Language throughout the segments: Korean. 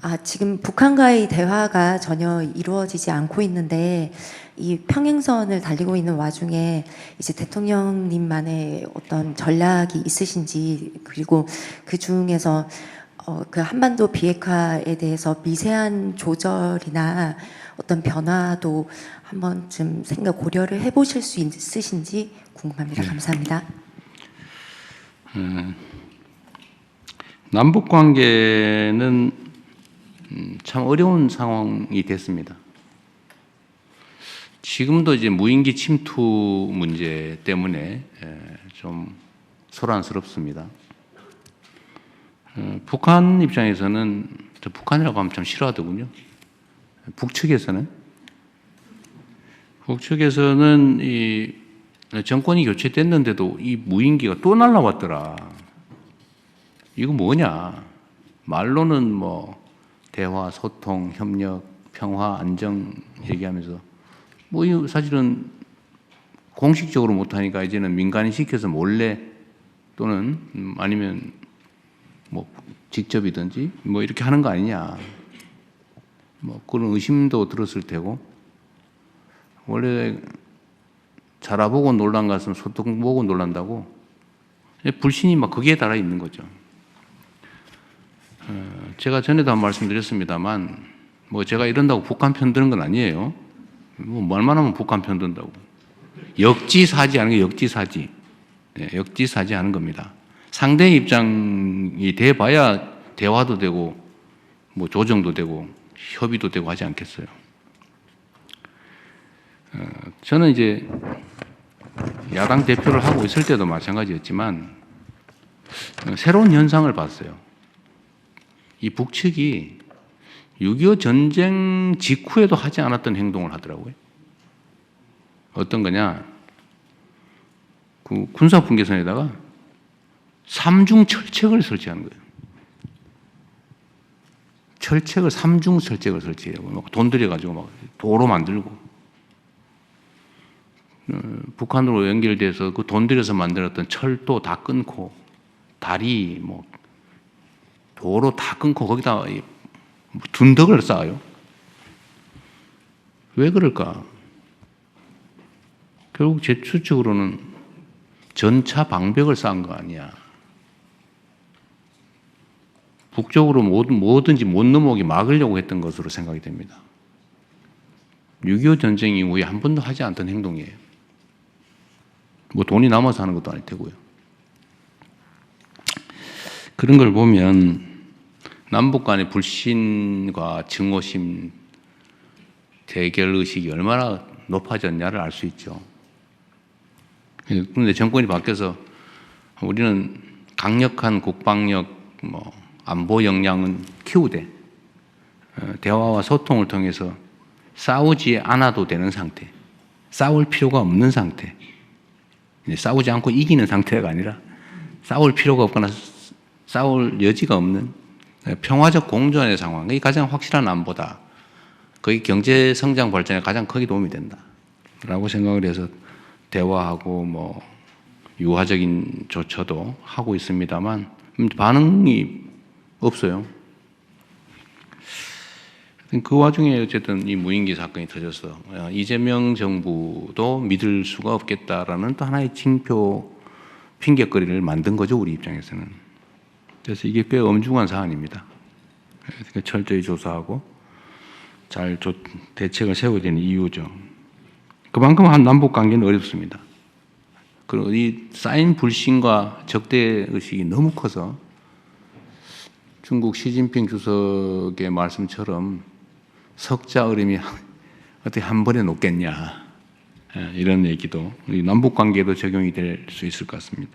아, 지금 북한과의 대화가 전혀 이루어지지 않고 있는데 이 평행선을 달리고 있는 와중에 이제 대통령님만의 어떤 전략이 있으신지 그리고 그 중에서 어, 그 한반도 비핵화에 대해서 미세한 조절이나 어떤 변화도 한 번쯤 생각 고려를 해보실 수 있으신지 궁금합니다. 감사합니다. 남북 관계는 음, 참 어려운 상황이 됐습니다. 지금도 이제 무인기 침투 문제 때문에 에, 좀 소란스럽습니다. 어, 북한 입장에서는 저 북한이라고 하면 참 싫어하더군요. 북측에서는 북측에서는 이 정권이 교체됐는데도 이 무인기가 또 날라왔더라. 이거 뭐냐? 말로는 뭐 대화, 소통, 협력, 평화, 안정 얘기하면서 뭐이 사실은 공식적으로 못하니까 이제는 민간인 시켜서 몰래 또는 음, 아니면 뭐 직접이든지 뭐 이렇게 하는 거 아니냐. 뭐 그런 의심도 들었을 테고 원래 자라보고 놀란 것은 소통 보고 놀란다고 불신이 막 거기에 달아 있는 거죠. 어, 제가 전에도 한 말씀드렸습니다만 뭐 제가 이런다고 북한 편 드는 건 아니에요. 뭐 말만 하면 북한 편 든다고. 역지사지 하는 게 역지사지. 네, 역지사지 하는 겁니다. 상대 입장이 돼봐야 대화도 되고 뭐 조정도 되고 협의도 되고 하지 않겠어요. 어, 저는 이제 야당 대표를 하고 있을 때도 마찬가지였지만 어, 새로운 현상을 봤어요. 이 북측이 6.25 전쟁 직후에도 하지 않았던 행동을 하더라고요. 어떤 거냐? 그 군사 분계선에다가 삼중 철책을 설치하는 거예요. 철책을 삼중 철책을 설치해요. 막돈 들여가지고 막 도로 만들고 어, 북한으로 연결돼서 그 돈 들여서 만들었던 철도 다 끊고 다리 뭐 도로 다 끊고 거기다 이 둔덕을 쌓아요. 왜 그럴까? 결국 제 추측으로는 전차 방벽을 쌓은 거 아니야. 북쪽으로 뭐든, 뭐든지 못 넘어오게 막으려고 했던 것으로 생각이 됩니다. 6.25 전쟁 이후에 한 번도 하지 않던 행동이에요. 뭐 돈이 남아서 하는 것도 아닐 테고요. 그런 걸 보면 남북 간의 불신과 증오심, 대결 의식이 얼마나 높아졌냐를 알 수 있죠. 그런데 정권이 바뀌어서 우리는 강력한 국방력, 뭐 안보 역량은 키우되 어, 대화와 소통을 통해서 싸우지 않아도 되는 상태, 싸울 필요가 없는 상태, 싸우지 않고 이기는 상태가 아니라 싸울 필요가 없거나 싸울 여지가 없는 평화적 공존의 상황, 이 가장 확실한 안보다. 거기 경제 성장 발전에 가장 크게 도움이 된다. 라고 생각을 해서 대화하고 뭐 유화적인 조처도 하고 있습니다만 반응이 없어요. 그 와중에 어쨌든 이 무인기 사건이 터져서 어, 이재명 정부도 믿을 수가 없겠다라는 또 하나의 징표 핑계거리를 만든 거죠 우리 입장에서는. 그래서 이게 꽤 엄중한 사안입니다. 그러니까 철저히 조사하고 잘 조, 대책을 세워야 되는 이유죠. 그만큼 한 남북 관계는 어렵습니다. 그리고 이 쌓인 불신과 적대 의식이 너무 커서 중국 시진핑 주석의 말씀처럼 석자 얼음이 어떻게 한 번에 녹겠냐 예, 이런 얘기도 남북 관계도 적용이 될 수 있을 것 같습니다.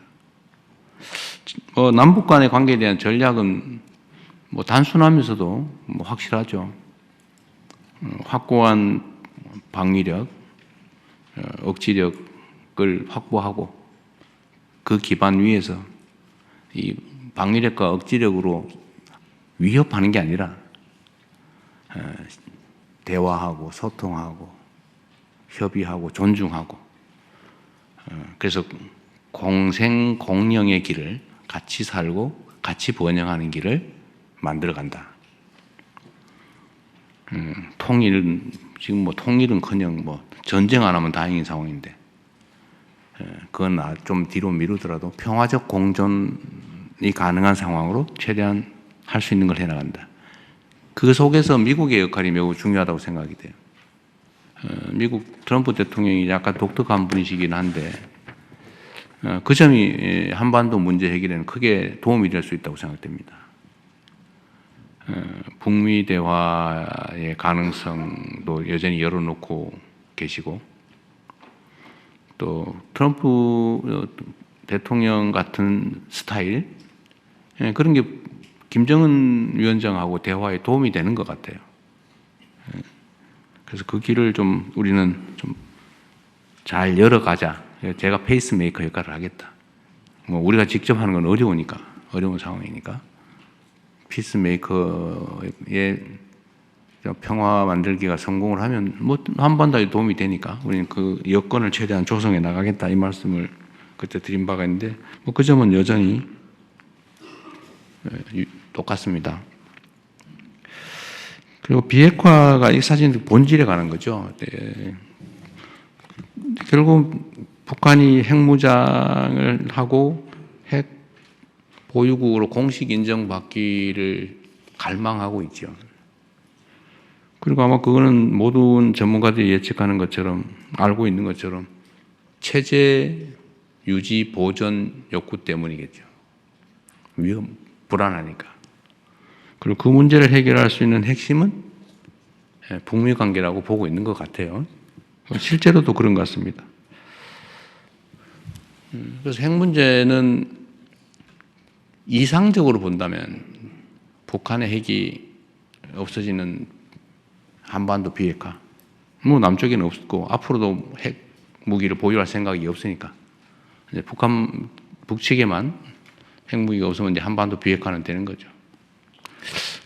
어, 남북 간의 관계에 대한 전략은 뭐 단순하면서도 뭐 확실하죠. 어, 확고한 방위력, 어, 억지력을 확보하고 그 기반 위에서 이 방위력과 억지력으로 위협하는 게 아니라 어, 대화하고 소통하고 협의하고 존중하고 어, 그래서 공생 공영의 길을 같이 살고 같이 번영하는 길을 만들어 간다. 음, 통일은 지금 뭐 통일은커녕 뭐 전쟁 안 하면 다행인 상황인데 예, 그건 아- 좀 뒤로 미루더라도 평화적 공존이 가능한 상황으로 최대한 할 수 있는 걸 해나간다. 그 속에서 미국의 역할이 매우 중요하다고 생각이 돼요. 어, 미국 트럼프 대통령이 약간 독특한 분이시긴 한데 어, 그 점이 예, 한반도 문제 해결에는 크게 도움이 될 수 있다고 생각됩니다. 어, 북미 대화의 가능성도 여전히 열어놓고 계시고 또 트럼프 어, 대통령 같은 스타일 예, 그런 게 김정은 위원장하고 대화에 도움이 되는 것 같아요. 예, 그래서 그 길을 좀 우리는 좀 잘 열어가자. 제가 페이스메이커 역할을 하겠다. 뭐 우리가 직접 하는 건 어려우니까 어려운 상황이니까 피스메이커의 평화 만들기가 성공을 하면 뭐 한반도에 도움이 되니까 우리는 그 여건을 최대한 조성해 나가겠다 이 말씀을 그때 드린 바가 있는데 뭐 그 점은 여전히 예, 유- 똑같습니다. 그리고 비핵화가 이 사진 본질에 가는 거죠. 네. 결국 북한이 핵무장을 하고 핵 보유국으로 공식 인정받기를 갈망하고 있죠. 그리고 아마 그거는 모든 전문가들이 예측하는 것처럼 알고 있는 것처럼 체제 유지 보존 욕구 때문이겠죠. 위험 불안하니까. 그리고 그 문제를 해결할 수 있는 핵심은 예, 북미 관계라고 보고 있는 것 같아요. 실제로도 그런 것 같습니다. 음, 그래서 핵 문제는 이상적으로 본다면 북한의 핵이 없어지는 한반도 비핵화. 뭐 남쪽에는 없고 앞으로도 핵 무기를 보유할 생각이 없으니까 이제 북한 북측에만 핵 무기가 없으면 이제 한반도 비핵화는 되는 거죠.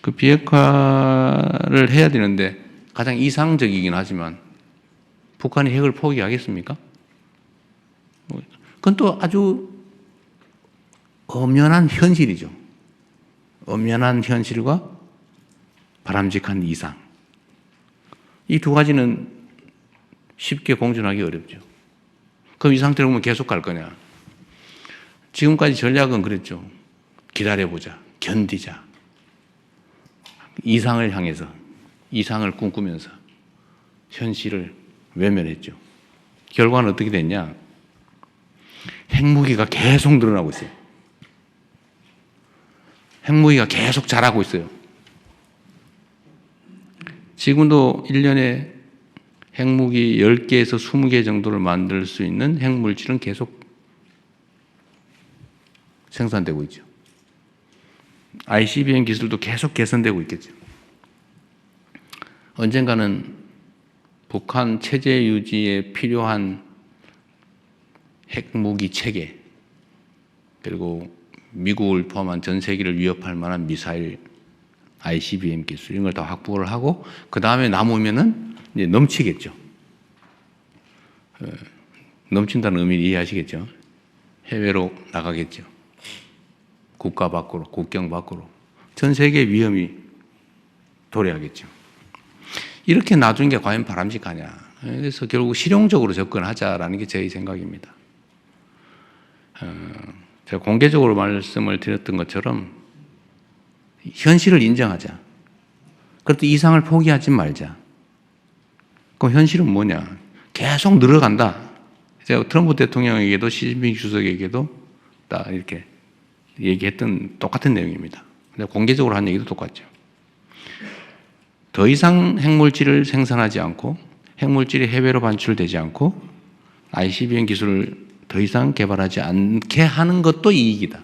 그 비핵화를 해야 되는데 가장 이상적이긴 하지만 북한이 핵을 포기하겠습니까? 뭐, 그건 또 아주 엄연한 현실이죠. 엄연한 현실과 바람직한 이상. 이 두 가지는 쉽게 공존하기 어렵죠. 그럼 이 상태로 보면 계속 갈 거냐? 지금까지 전략은 그랬죠. 기다려보자. 견디자. 이상을 향해서, 이상을 꿈꾸면서 현실을 외면했죠. 결과는 어떻게 됐냐? 핵무기가 계속 늘어나고 있어요. 핵무기가 계속 자라고 있어요. 지금도 1년에 핵무기 10개에서 20개 정도를 만들 수 있는 핵물질은 계속 생산되고 있죠. ICBM 기술도 계속 개선되고 있겠죠. 언젠가는 북한 체제 유지에 필요한 핵무기 체계 그리고 미국을 포함한 전 세계를 위협할 만한 미사일 ICBM 기술 이런 걸 다 확보를 하고 그 다음에 남으면은 이제 넘치겠죠. 어, 넘친다는 의미를 이해하시겠죠. 해외로 나가겠죠. 국가 밖으로, 국경 밖으로 전 세계 위험이 도래하겠죠. 이렇게 놔두는 게 과연 바람직하냐. 그래서 결국 실용적으로 접근하자라는 게 제 생각입니다. 어, 제가 공개적으로 말씀을 드렸던 것처럼 현실을 인정하자. 그래도 이상을 포기하지 말자. 그럼 현실은 뭐냐? 계속 늘어간다. 제가 트럼프 대통령에게도 시진핑 주석에게도 다 이렇게 얘기했던 똑같은 내용입니다. 공개적으로 한 얘기도 똑같죠. 더 이상 핵물질을 생산하지 않고 핵물질이 해외로 반출되지 않고 ICBM 기술을 더 이상 개발하지 않게 하는 것도 이익이다.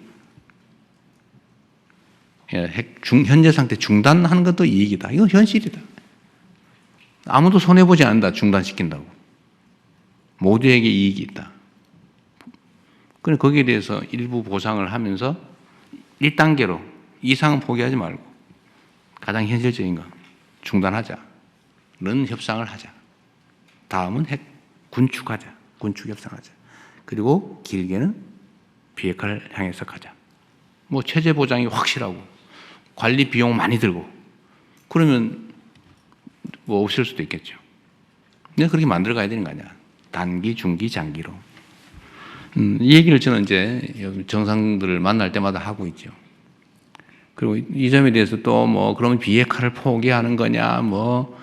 예, 핵 중, 현재 상태 중단하는 것도 이익이다. 이건 현실이다. 아무도 손해보지 않는다. 중단시킨다고. 모두에게 이익이 있다. 그래 거기에 대해서 일부 보상을 하면서 1단계로 이상은 포기하지 말고 가장 현실적인 거 중단하자. 는 협상을 하자. 다음은 핵 군축하자. 군축 협상하자. 그리고 길게는 비핵화를 향해서 가자. 뭐 체제 보장이 확실하고 관리 비용 많이 들고 그러면 뭐 없을 수도 있겠죠. 근데 그렇게 만들어 가야 되는 거 아니야. 단기, 중기, 장기로. 음, 이 얘기를 저는 이제 정상들을 만날 때마다 하고 있죠. 그리고 이 점에 대해서 또 뭐 그러면 비핵화를 포기하는 거냐 뭐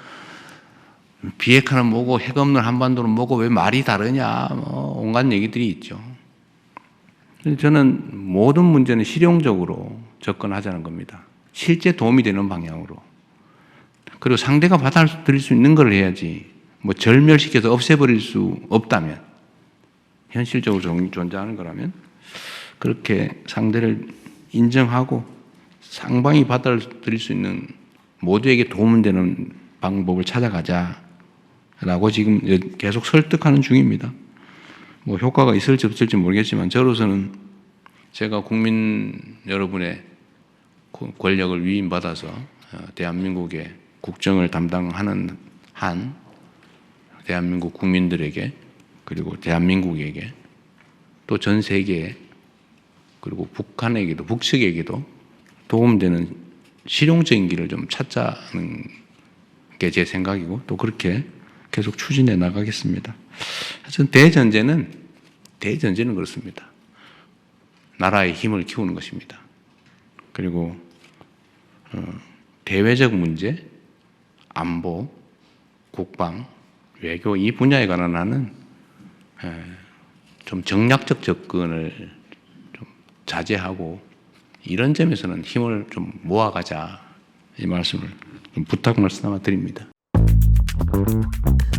비핵화는 뭐고 핵 없는 한반도는 뭐고 왜 말이 다르냐 뭐 온갖 얘기들이 있죠. 저는 모든 문제는 실용적으로 접근하자는 겁니다. 실제 도움이 되는 방향으로. 그리고 상대가 받아들일 수 있는 걸 해야지. 뭐 절멸시켜서 없애버릴 수 없다면 현실적으로 존- 존재하는 거라면 그렇게 상대를 인정하고 상방이 받아들일 수 있는 모두에게 도움 되는 방법을 찾아가자 라고 지금 계속 설득하는 중입니다. 뭐 효과가 있을지 없을지 모르겠지만 저로서는 제가 국민 여러분의 고- 권력을 위임받아서 어, 대한민국의 국정을 담당하는 한 대한민국 국민들에게 그리고 대한민국에게 또 전 세계에 그리고 북한에게도 북측에게도 도움되는 실용적인 길을 좀 찾자는 게 제 생각이고 또 그렇게 계속 추진해 나가겠습니다. 하여튼 대전제는 대전제는 그렇습니다. 나라의 힘을 키우는 것입니다. 그리고 어, 대외적 문제, 안보, 국방, 외교 이 분야에 관한 에, 좀 정략적 접근을 좀 자제하고 이런 점에서는 힘을 좀 모아가자 이 말씀을 좀 부탁 말씀 드립니다. Thank you.